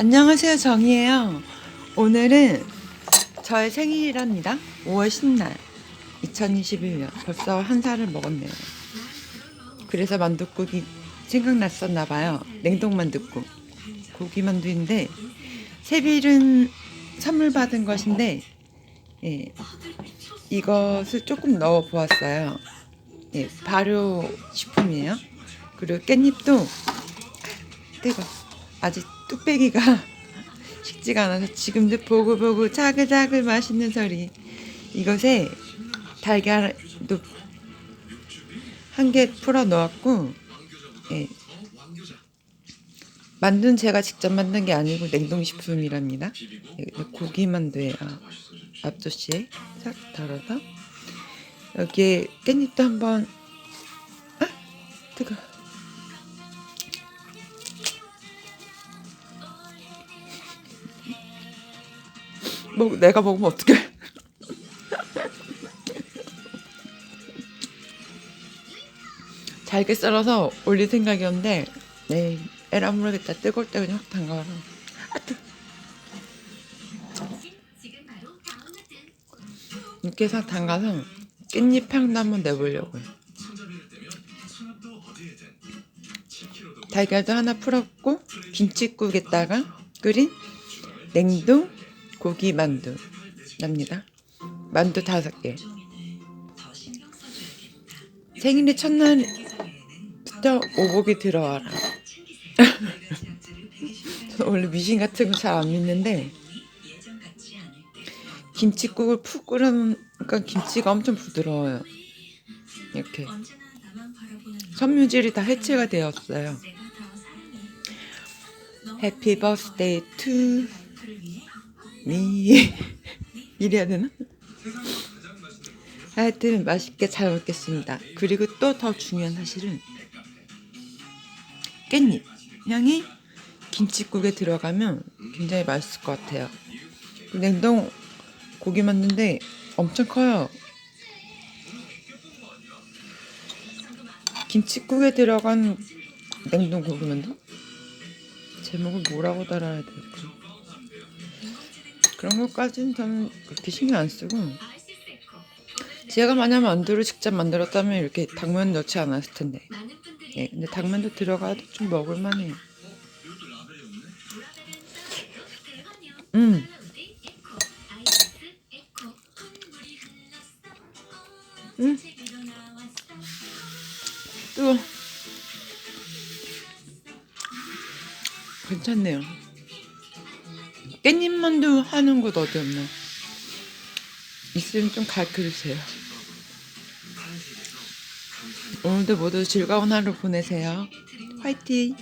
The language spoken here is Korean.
안녕하세요, 정이에요. 오늘은 저의 생일이랍니다. 5월 10날, 2021년. 벌써 한 살을 먹었네요. 그래서 만둣국이 생각났었나 봐요. 냉동 만둣국. 고기 만두인데, 세빌은 선물 받은 것인데, 예, 이것을 조금 넣어 보았어요. 예, 발효 식품이에요. 그리고 깻잎도 뜨거. 아직 뚝배기가 식지가 않아서 지금도 보글보글 자글자글 맛있는 소리. 이것에 달걀도 한 개 풀어 넣었고, 예. 만두는 제가 직접 만든 게 아니고 냉동식품이랍니다. 예, 고기 만두예요. 앞조시에 싹 덜어서 여기에 깻잎도 한번 아 뜨거. 뭐 내가 먹으면 어떡해? 잘게 썰어서 올릴 생각이었는데 네 에라 모르겠다 뜨거울 때 그냥 확 담가서 아 뜨. 이렇게 싹 담가서 깻잎 향도 한번 내보려고요. 달걀도 하나 풀었고 김치국에다가 끓인 냉동 고기 만두 납니다. 만두 다섯 개. 생일의 첫날부터 오복이 들어와라. 저 원래 미신 같은 거 잘 안 믿는데 김치국을 푹 끓여놓으니까 김치가 엄청 부드러워요. 이렇게 섬유질이 다 해체가 되었어요. 해피 버스데이 투 미. 이래야 되나? 하여튼 맛있게 잘 먹겠습니다. 그리고 또 더 중요한 사실은 깻잎 향이 김치국에 들어가면 굉장히 맛있을 것 같아요. 냉동 고기 만든데 엄청 커요. 김치국에 들어간 냉동 고기 만두? 제목을 뭐라고 달아야 될까? 그런 것까지는 저는 그렇게 신경 안 쓰고 제가 만약 만두를 직접 만들었다면 이렇게 당면 넣지 않았을 텐데. 예, 근데 당면도 들어가도 좀 먹을만해요. 음. 음. 뜨거. 괜찮네요 깻잎 만두 하는 곳 어디 없나? 있으면 좀 가르쳐 주세요. 오늘도 모두 즐거운 하루 보내세요. 화이팅!